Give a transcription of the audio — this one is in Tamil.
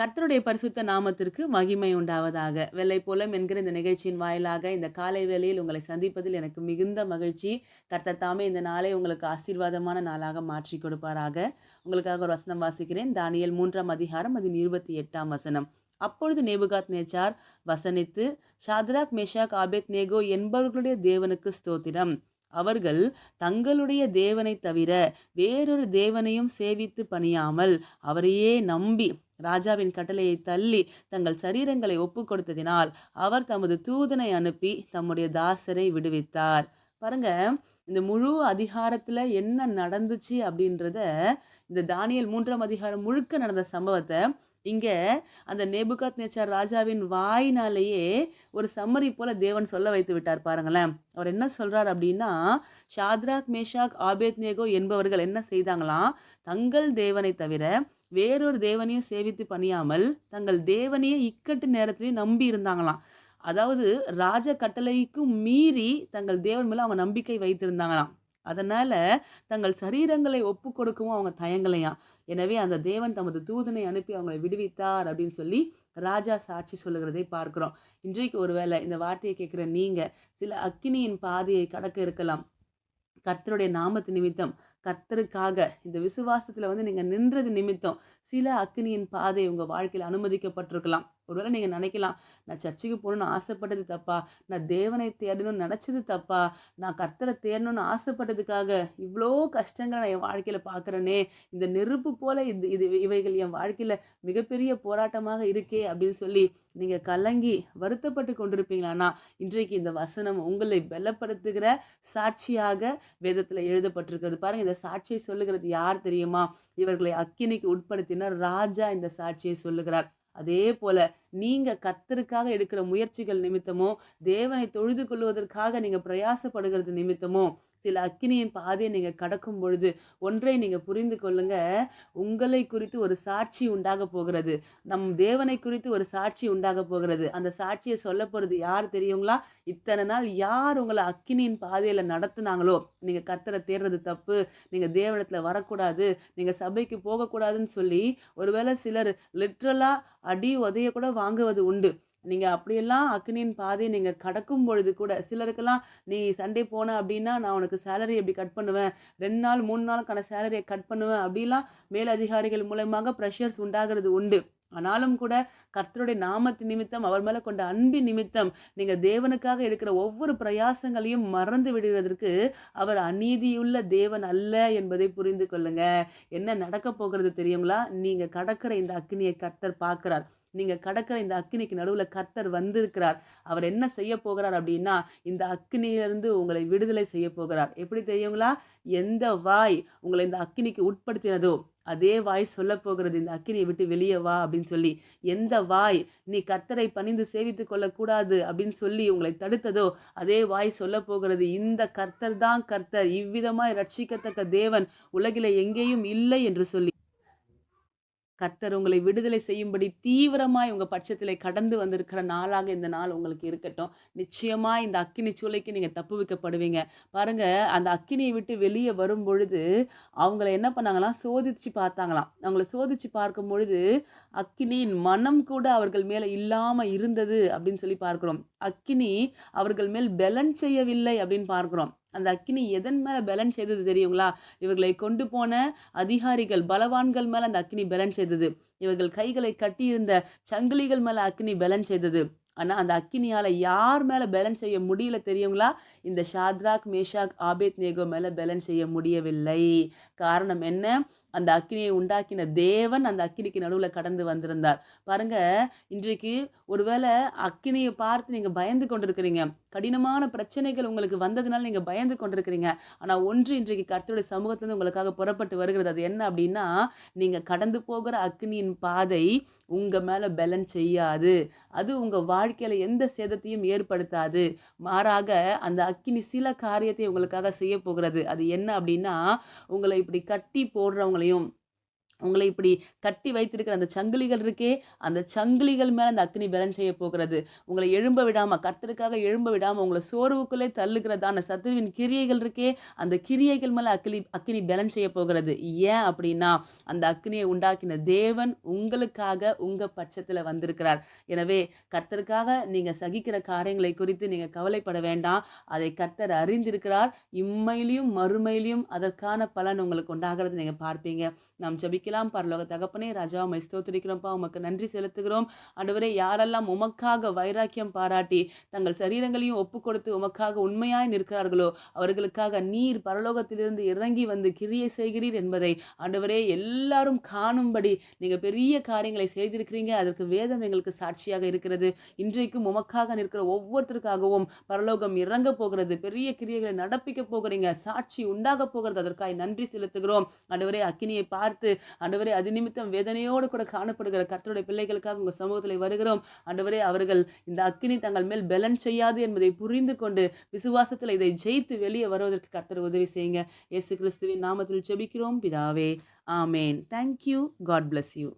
கர்த்தருடைய பரிசுத்த நாமத்திற்கு மகிமை உண்டாவதாக. வெள்ளை போலம் என்கிற இந்த நிகழ்ச்சியின் வாயிலாக இந்த காலை வேளையில் உங்களை சந்திப்பதில் எனக்கு மிகுந்த மகிழ்ச்சி. கர்த்தர் தாமே இந்த நாளை உங்களுக்கு ஆசீர்வாதமான நாளாக மாற்றி கொடுப்பாராக. உங்களுக்காக ஒரு வசனம் வாசிக்கிறேன். தானியல் மூன்றாம் அதிகாரம் அதில் இருபத்தி எட்டாம் வசனம். அப்பொழுது நேபுகாத் நேச்சார் வசனித்து ஷாத்ராக் மேஷாக் ஆபேத் நேகோ என்பவர்களுடைய தேவனுக்கு ஸ்தோத்திரம். அவர்கள் தங்களுடைய தேவனை தவிர வேறொரு தேவனையும் சேவித்து பணியாமல் அவரையே நம்பி ராஜாவின் கட்டளையை தள்ளி தங்கள் சரீரங்களை ஒப்பு கொடுத்ததினால் அவர் தமது தூதனை அனுப்பி தம்முடைய தாசரை விடுவித்தார். பாருங்க இந்த முழு அதிகாரத்தில் என்ன நடந்துச்சு அப்படின்றத இந்த தானியல் மூன்றாம் அதிகாரம் முழுக்க நடந்த சம்பவத்தை இங்கே அந்த நேபுகாத் நேச்சார் ராஜாவின் வாயினாலேயே ஒரு சம்மரி போல தேவன் சொல்ல வைத்து விட்டார் பாருங்களேன். அவர் என்ன சொல்கிறார் அப்படின்னா ஷாத்ராக் மேஷாக் ஆபேத் நேகோ என்பவர்கள் என்ன செய்தாங்களாம்? தங்கள் தேவனை தவிர வேறொரு தேவனையும் சேவித்து பணியாமல் தங்கள் தேவனையே இக்கட்டு நேரத்திலையும் நம்பி இருந்தாங்களாம். அதாவது ராஜ கட்டளைக்கும் மீறி தங்கள் தேவன் மேலே அவங்க நம்பிக்கை வைத்திருந்தாங்களாம். அதனால தங்கள் சரீரங்களை ஒப்பு கொடுக்கவும் அவங்க தயங்கலையாம். எனவே அந்த தேவன் தமது தூதனை அனுப்பி அவங்களை விடுவித்தார் அப்படின்னு சொல்லி ராஜா சாட்சி சொல்லுகிறதை பார்க்கிறோம். இன்றைக்கு ஒருவேளை இந்த வார்த்தையை கேட்குற நீங்க சில அக்கினியின் பாதையை கடக்க இருக்கலாம். கர்த்தருடைய நாமத்து நிமித்தம் கர்த்தருக்காக இந்த விசுவாசத்தில் வந்து நீங்கள் நின்றது நிமித்தம் சில அக்னியின் பாதை உங்கள் வாழ்க்கையில் அனுமதிக்கப்பட்டிருக்கலாம். ஒருவேளை நீங்கள் நினைக்கலாம் நான் சர்ச்சுக்கு போகணும்னு ஆசைப்பட்டது தப்பா? நான் தேவனை தேடணும்னு நினச்சது தப்பா? நான் கர்த்தரை தேடணும்னு ஆசைப்பட்டதுக்காக இவ்வளோ கஷ்டங்களை நான் என் வாழ்க்கையில் பார்க்குறேனே இந்த நெருப்பு போல் இது இது இவைகள் என் வாழ்க்கையில் மிகப்பெரிய போராட்டமாக இருக்கே அப்படின்னு சொல்லி நீங்கள் கலங்கி வருத்தப்பட்டு கொண்டிருப்பீங்களானா இன்றைக்கு இந்த வசனம் உங்களை பலப்படுத்துகிற சாட்சியாக வேதத்தில் எழுதப்பட்டிருக்கிறது. பாருங்கள் இந்த சாட்சியை சொல்லுகிறது யார் தெரியுமா? இவர்களை அக்கினிக்கு உட்படுத்தினார் ராஜா இந்த சாட்சியை சொல்லுகிறார். அதே போல நீங்க கத்தருக்காக எடுக்கிற முயற்சிகள் நிமித்தமோ தேவனை தொழுது கொள்வதற்காக நீங்க பிரயாசப்படுகிறது நிமித்தமோ சில அக்கினியின் பாதையை நீங்கள் கடக்கும் பொழுது ஒன்றை நீங்கள் புரிந்து கொள்ளுங்க. உங்களை குறித்து ஒரு சாட்சி உண்டாக போகிறது. நம் தேவனை குறித்து ஒரு சாட்சி உண்டாக போகிறது. அந்த சாட்சியை சொல்ல போகிறது யார் தெரியுங்களா? இத்தனை நாள் யார் உங்களை அக்கினியின் பாதையில் நடத்துனாங்களோ? நீங்கள் கத்தரை தேடுறது தப்பு. நீங்கள் தேவனத்தில் வரக்கூடாது. நீங்கள் சபைக்கு போகக்கூடாதுன்னு சொல்லி ஒருவேளை சிலர் லிட்ரலாக அடி உதைய கூட வாங்குவது உண்டு. நீங்கள் அப்படியெல்லாம் அக்னியின் பாதையை நீங்கள் கடக்கும் பொழுது கூட சிலருக்கெல்லாம் நீ சண்டே போன அப்படின்னா நான் உனக்கு சேலரி எப்படி கட் பண்ணுவேன்? ரெண்டு நாள் மூணு நாளுக்கான சேலரியை கட் பண்ணுவேன். அப்படிலாம் மேலதிகாரிகள் மூலமாக ப்ரெஷர்ஸ் உண்டாகிறது உண்டு. ஆனாலும் கூட கர்த்தருடைய நாமத்து நிமித்தம் அவர் மேலே கொண்ட அன்பின் நிமித்தம் நீங்கள் தேவனுக்காக எடுக்கிற ஒவ்வொரு பிரயாசங்களையும் மறந்து விடுவதற்கு அவர் அநீதியுள்ள தேவன் அல்ல என்பதை புரிந்து கொள்ளுங்க. என்ன நடக்க போகிறது தெரியுங்களா? நீங்கள் கடக்கிற இந்த அக்னியை கர்த்தர் பார்க்குறார். நீங்க கடக்கிற இந்த அக்னிக்கு நடுவில் கர்த்தர் வந்திருக்கிறார். அவர் என்ன செய்ய போகிறார் அப்படின்னா இந்த அக்னியிலிருந்து உங்களை விடுதலை செய்ய போகிறார். எப்படி தெரியுங்களா? எந்த வாய் உங்களை இந்த அக்னிக்கு உட்படுத்தினதோ அதே வாய் சொல்ல போகிறது இந்த அக்கினியை விட்டு வெளியே வா அப்படின்னு சொல்லி. எந்த வாய் நீ கர்த்தரை பணிந்து சேவித்து கொள்ளக்கூடாது அப்படின்னு சொல்லி உங்களை தடுத்ததோ அதே வாய் சொல்ல போகிறது இந்த கர்த்தர் தான் கர்த்தர். இவ்விதமாய் ரட்சிக்கத்தக்க தேவன் உலகில எங்கேயும் இல்லை என்று சொல்லி. கர்த்தர் உங்களை விடுதலை செய்யும்படி தீவிரமாய் உங்கள் பட்சத்தில் கடந்து வந்திருக்கிற நாளாக இந்த நாள் உங்களுக்கு இருக்கட்டும். நிச்சயமாக இந்த அக்கினி சூளைக்கு நீங்கள் தப்பு வைக்கப்படுவீங்க. பாருங்க அந்த அக்கினியை விட்டு வெளியே வரும் பொழுது அவங்கள என்ன பண்ணாங்களாம்? சோதிச்சு பார்த்தாங்களாம். அவங்கள சோதிச்சு பார்க்கும் பொழுது அக்கினியின் மனம் கூட அவர்கள் மேலே இல்லாமல் இருந்தது அப்படின்னு சொல்லி பார்க்குறோம். அக்கினி அவர்கள் மேல் பெலன் செய்யவில்லை அப்படின்னு பார்க்குறோம். அந்த அக்கினி எதன் மேலே பேலன்ஸ் செய்தது தெரியுங்களா? இவர்களை கொண்டு போன அதிகாரிகள் பலவான்கள் மேலே அந்த அக்கினி பேலன்ஸ் செய்தது. இவர்கள் கைகளை கட்டியிருந்த சங்கிலிகள் மேலே அக்கினி பேலன்ஸ் செய்தது. ஆனால் அந்த அக்கினியால் யார் மேலே பேலன்ஸ் செய்ய முடியல தெரியுங்களா? இந்த ஷாத்ராக் மேஷாக் ஆபேத் நேகோ மேலே பேலன்ஸ் செய்ய முடியவில்லை. காரணம் என்ன? அந்த அக்கினியை உண்டாக்கின தேவன் அந்த அக்கினிக்கு நடுவில் கடந்து வந்திருந்தார். பாருங்க இன்றைக்கு ஒருவேளை அக்கினியை பார்த்து நீங்கள் பயந்து கொண்டிருக்கிறீங்க. கடினமான பிரச்சனைகள் உங்களுக்கு வந்ததுனால நீங்கள் பயந்து கொண்டிருக்கிறீங்க. ஆனால் ஒன்று இன்றைக்கு கர்த்தருடைய சமூகத்திலிருந்து உங்களுக்காக புறப்பட்டு வருகிறது. அது என்ன அப்படின்னா நீங்கள் கடந்து போகிற அக்னியின் பாதை உங்கள் மேலே பலன் செய்யாது. அது உங்கள் வாழ்க்கையில் எந்த சேதத்தையும் ஏற்படுத்தாது. மாறாக அந்த அக்கினி சில காரியத்தை உங்களுக்காக செய்ய போகிறது. அது என்ன அப்படின்னா உங்களை இப்படி கட்டி போடுறவங்களையும் உங்களை இப்படி கட்டி வைத்திருக்கிற அந்த சங்கிலிகள் இருக்கே அந்த சங்கிலிகள் மேலே அந்த அக்னி பலன் செய்ய போகிறது. உங்களை எழும்ப விடாமல் கர்த்தருக்காக எழும்ப விடாமல் உங்களை சோர்வுக்குள்ளே தள்ளுகிறதான சத்துருவின் கிரியைகள் இருக்கே அந்த கிரியைகள் மேலே அக்னி அக்னி பலன் செய்ய போகிறது. ஏன் அப்படின்னா அந்த அக்னியை உண்டாக்கின தேவன் உங்களுக்காக உங்கள் பட்சத்தில் வந்திருக்கிறார். எனவே கர்த்தருக்காக நீங்கள் சகிக்கிற காரியங்களை குறித்து நீங்கள் கவலைப்பட வேண்டாம். அதை கர்த்தர் அறிந்திருக்கிறார். இம்மையிலையும் மறுமையிலையும் அதற்கான பலன் உங்களுக்கு உண்டாகிறது நீங்கள் பார்ப்பீங்க. நாம் ஜெபிக்கலாம் பரலோக தகப்பனே ராஜா உமை ஸ்தோத்திரிக்கிறோம்ப்பா உமக்கு நன்றி செலுத்துகிறோம். அடுவரே யாரெல்லாம் உமக்காக வைராக்கியம் பாராட்டி தங்கள் சரீரங்களையும் ஒப்பு கொடுத்து உமக்காக உண்மையாய் நிற்கிறார்களோ அவர்களுக்காக நீர் பரலோகத்திலிருந்து இறங்கி வந்து கிரியை செய்கிறீர் என்பதை ஆண்டவரே எல்லாரும் காணும்படி நீங்கள் பெரிய காரியங்களை செய்திருக்கிறீங்க. அதற்கு வேதம் எங்களுக்கு சாட்சியாக இருக்கிறது. இன்றைக்கும் உமக்காக நிற்கிற ஒவ்வொருத்தருக்காகவும் பரலோகம் இறங்க போகிறது. பெரிய கிரியைகளை நடப்பிக்க போகிறீங்க. சாட்சி உண்டாக போகிறது. அதற்காக நன்றி செலுத்துகிறோம். ஆண்டவரே அக்கினியை பார்த்து ஆண்டவரே அது நிமித்தம் வேதனையோடு கூட காணப்படுகிற கர்த்தருடைய பிள்ளைகளுக்காக உங்கள் சமூகத்தில் வருகிறோம். ஆண்டவரே அவர்கள் இந்த அக்கினி தங்கள் மேல் பெலன் செய்யாது என்பதை புரிந்து கொண்டு விசுவாசத்தில் இதை ஜெயித்து வெளியே வருவதற்கு கர்த்தர் உதவி செய்யுங்க. இயேசு கிறிஸ்துவின் நாமத்தில் ஜெபிக்கிறோம். பிதாவே ஆமேன். Thank you God bless you